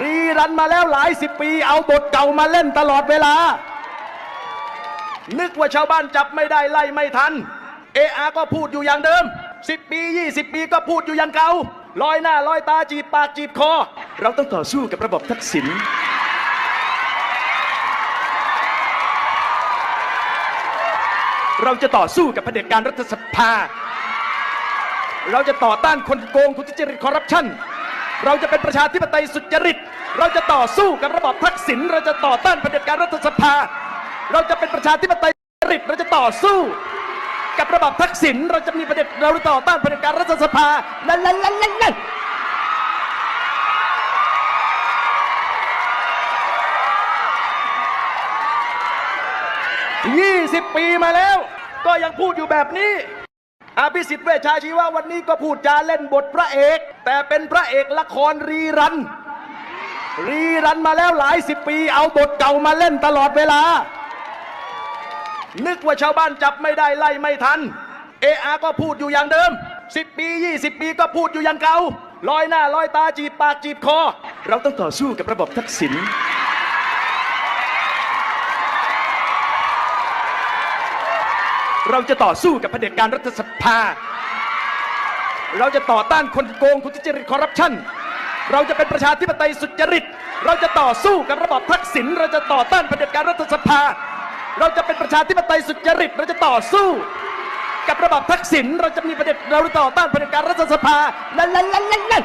รีรันมาแล้วหลายสิบปี เอาบทเก่ามาเล่นตลอดเวลา นึกว่าชาวบ้านจับไม่ได้ไล่ไม่ทัน เออาก็พูดอยู่อย่างเดิม10ปี20ปีก็พูดอยู่อย่างเก่าลอยหน้าลอยตาจีบปากจีบคอ เราต้องต่อสู้กับระบบทักษิณเราจะต่อสู้กับเผด็จการรัฐสภา เราจะต่อต้านคนโกงทุจริตคอร์รัปชัน เราจะเป็นประชาธิปไตยสุจริต เราจะต่อสู้กับระบอบทักษิณเราจะต่อต้านเผด็จการรัฐสภา เราจะเป็นประชาธิปไตยสุจริตเราจะต่อสู้ กับระบอบทักษิณเราจะมีประเด็จเราจะต่อต้านเผด็จการรัฐสภาลลันลันลันลันยี่สิบปีมาแล้ว ก็ยังพูดอยู่แบบนี้ อภิสิทธิ์เวชชาชีวะวันนี้ก็พูดจาเล่นบทพระเอก แต่เป็นพระเอกละครรีรัน รีรันมาแล้วหลายสิบปี เอาบทเก่ามาเล่นตลอดเวลา นึกว่าชาวบ้านจับไม่ได้ไล่ไม่ทัน เออาก็พูดอยู่อย่างเดิม10ปี20ปีก็พูดอยู่อย่างเก่าลอยหน้าลอยตาจีบปากจีบคอ เราต้องต่อสู้กับระบบทักษิณ เราจะต่อสู้กับเผด็จการรัฐสภา เราจะต่อต้านคนโกงทุจริตคอร์รัปชันเราจะเป็นประชาธิปไตยสุจริต เราจะต่อสู้กับระบอบทักษิณ เราจะต่อต้านเผด็จการรัฐสภา เราจะเป็นประชาธิปไตยสุจริต เราจะต่อสู้ กับระบอบทักษิณ เราจะมีประเด็จเราจะต่อต้านเผด็จการรัฐสภาลันลันลันลันลัน